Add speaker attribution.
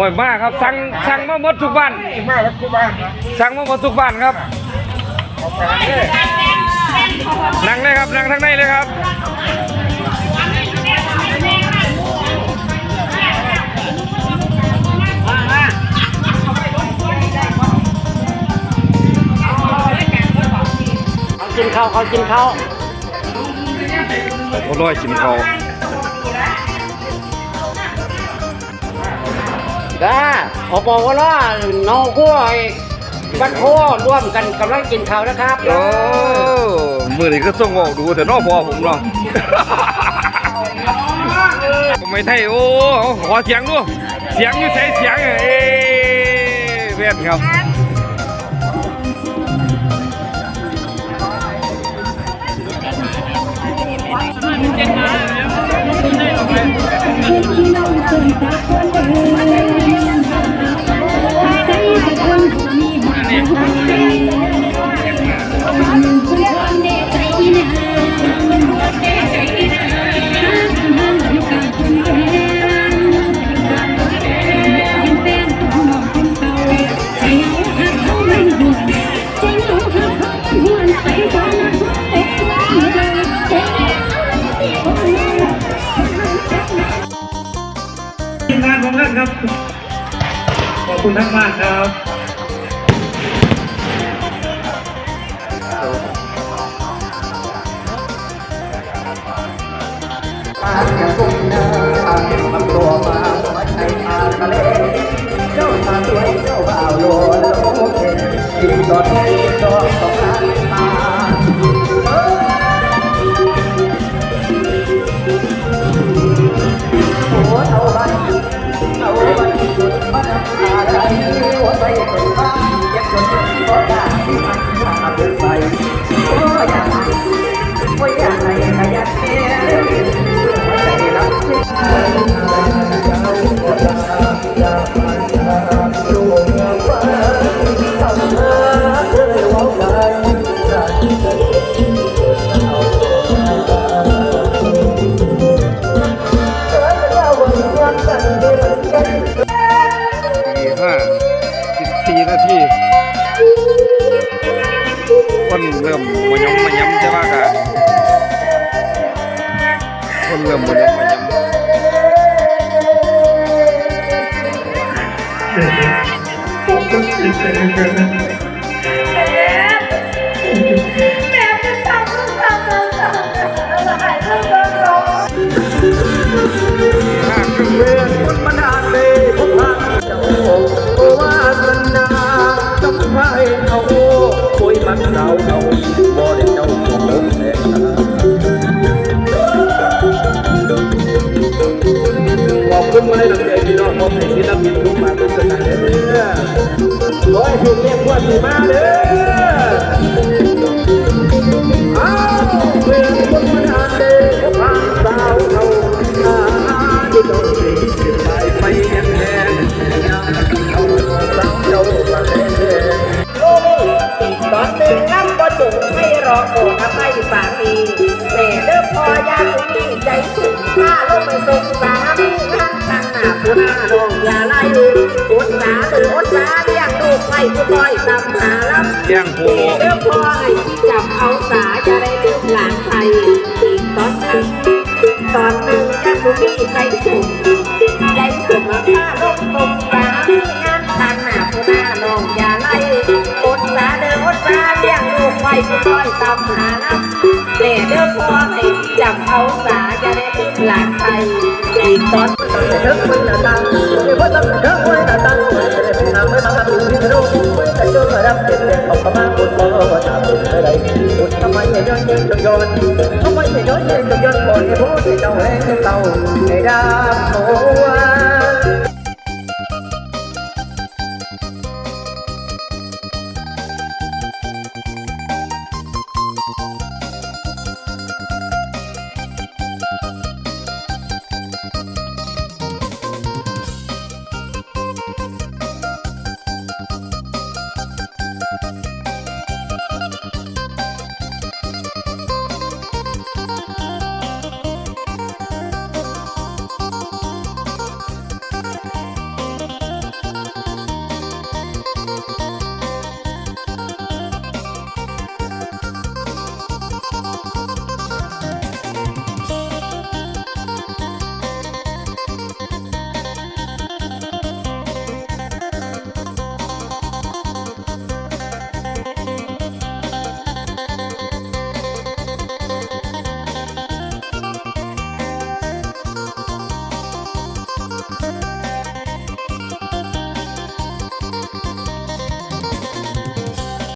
Speaker 1: อ้ยมากครับสั่งสั่งมาหมดทุกบ้าน
Speaker 2: มากครับทุกบ้านนะ
Speaker 1: สั่งมาหมดทุกบ้านครับ
Speaker 2: เอาไปเลย
Speaker 1: นั่งเลยครั
Speaker 2: บนั่งทั้งในเลยครับ
Speaker 3: เขากินข้าวเขากินข้าว
Speaker 1: โอ้ร้อยกินเขาว
Speaker 3: จ้าอปวลน้องกู้ไอ้บ้านโคร่วมกันกำลังกินข้าวนะครับโอ้
Speaker 1: มือน
Speaker 2: ี้ก็ส่งออกดูแต่น
Speaker 1: อกพอผมเนาะไม่ไทย
Speaker 2: โอ้ขอเสียงดูเสียงอยู่ใส่เสียงอะเอ้เพื่อนครับ
Speaker 4: งานของท่านครับ ขอบคุณท่านมากครับ
Speaker 5: ตี
Speaker 2: มมายำมายำใช่ากัน
Speaker 1: คนเริ่ม
Speaker 2: ม
Speaker 1: ายำมายำ
Speaker 4: แ
Speaker 6: มให้ที่รับยินทุกมาทุกสถานเด้อขอให้ถูกเรียกว่าสีมาเด้อ
Speaker 5: อ้าเพื่อนคนมันอ่านเด้อผ่านสาวเขาอาที่ต้องสิ่งที่ไปไปแน่แน่ยังเขาสาวเจ้ามาแน่
Speaker 7: ตอนหนึ่งน้ำบ่จุงให้รอโกนไม่ฝามีแม่เด้อพอยาคุณใจสุดข้าลงไปส่งสา ลงอย่าไล่อดสาหรืออดสาเลี้ยงลูกไว้ผู้น้อยตำหาลำเ
Speaker 2: ลี้ยงโพ
Speaker 7: เรื่องพ่อให้จับเอาสาจะได้ลืมหลานไทยอีกตอนหนึ่งตอนหนึ่งยังบุมีใจสุขใจสุขแล้วข้าลงตรงสามีงานทางหน้าผู้หน้าลองอย่าไล่อดสาเดินอดสาเลี้ยงลูกไว้ผู้น้อยตำหาน้ำเรื่องพ่อให้จับเอาสาจะได้ลืมหลานไทย อีกตน
Speaker 5: แต่เธไม่น่าตังไม่พอตังเธอไม่น่าตังแต่เป็นนางไม่มาดูที่รู้ไม่แต่จบเป็นเป็ของพม่าคนมองว่าตาเป็นอะไทำไมไม่ย้อนเย็นจนย้อนทำไมไม่ย้อนย้อนคนที่พูดให้เจ้าแห้งเต่าให้ดาบหัว